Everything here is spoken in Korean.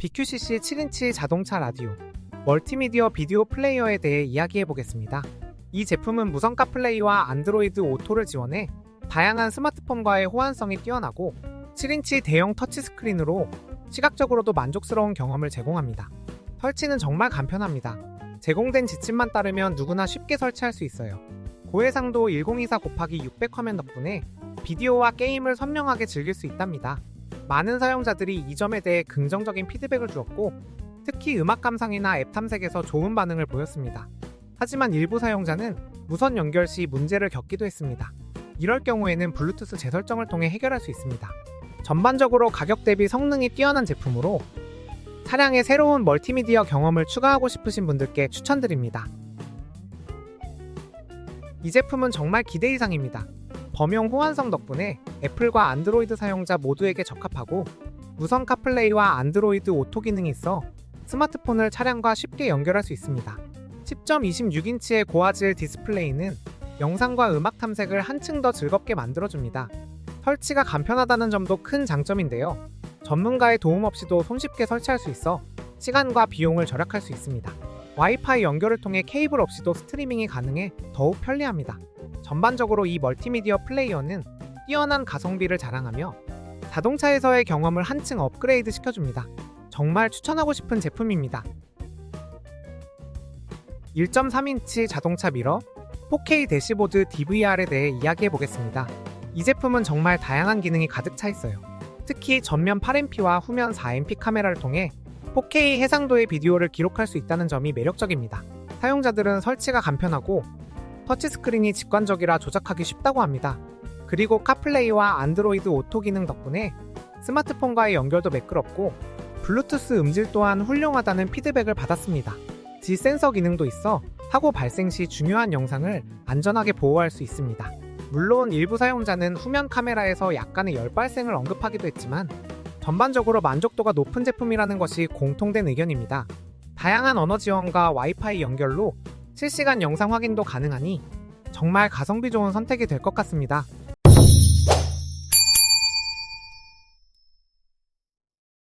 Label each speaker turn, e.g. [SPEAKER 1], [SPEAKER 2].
[SPEAKER 1] BQCC 7인치 자동차 라디오, 멀티미디어 비디오 플레이어에 대해 이야기해 보겠습니다. 이 제품은 무선 카플레이와 안드로이드 오토를 지원해 다양한 스마트폰과의 호환성이 뛰어나고 7인치 대형 터치스크린으로 시각적으로도 만족스러운 경험을 제공합니다. 설치는 정말 간편합니다. 제공된 지침만 따르면 누구나 쉽게 설치할 수 있어요. 고해상도 1024 곱하기 600 화면 덕분에 비디오와 게임을 선명하게 즐길 수 있답니다. 많은 사용자들이 이 점에 대해 긍정적인 피드백을 주었고 특히 음악 감상이나 앱 탐색에서 좋은 반응을 보였습니다. 하지만 일부 사용자는 무선 연결 시 문제를 겪기도 했습니다. 이럴 경우에는 블루투스 재설정을 통해 해결할 수 있습니다. 전반적으로 가격 대비 성능이 뛰어난 제품으로 차량의 새로운 멀티미디어 경험을 추가하고 싶으신 분들께 추천드립니다. 이 제품은 정말 기대 이상입니다. 범용 호환성 덕분에 애플과 안드로이드 사용자 모두에게 적합하고 무선 카플레이와 안드로이드 오토 기능이 있어 스마트폰을 차량과 쉽게 연결할 수 있습니다. 10.26인치의 고화질 디스플레이는 영상과 음악 탐색을 한층 더 즐겁게 만들어줍니다. 설치가 간편하다는 점도 큰 장점인데요. 전문가의 도움 없이도 손쉽게 설치할 수 있어 시간과 비용을 절약할 수 있습니다. 와이파이 연결을 통해 케이블 없이도 스트리밍이 가능해 더욱 편리합니다. 전반적으로 이 멀티미디어 플레이어는 뛰어난 가성비를 자랑하며 자동차에서의 경험을 한층 업그레이드 시켜줍니다. 정말 추천하고 싶은 제품입니다. 1.3인치 자동차 미러, 4K 대시보드 DVR에 대해 이야기해 보겠습니다. 이 제품은 정말 다양한 기능이 가득 차 있어요. 특히 전면 8MP와 후면 4MP 카메라를 통해 4K 해상도의 비디오를 기록할 수 있다는 점이 매력적입니다. 사용자들은 설치가 간편하고 터치 스크린이 직관적이라 조작하기 쉽다고 합니다. 그리고 카플레이와 안드로이드 오토 기능 덕분에 스마트폰과의 연결도 매끄럽고 블루투스 음질 또한 훌륭하다는 피드백을 받았습니다. G 센서 기능도 있어 사고 발생 시 중요한 영상을 안전하게 보호할 수 있습니다. 물론 일부 사용자는 후면 카메라에서 약간의 열 발생을 언급하기도 했지만 전반적으로 만족도가 높은 제품이라는 것이 공통된 의견입니다. 다양한 언어 지원과 와이파이 연결로 실시간 영상 확인도 가능하니 정말 가성비 좋은 선택이 될 것 같습니다.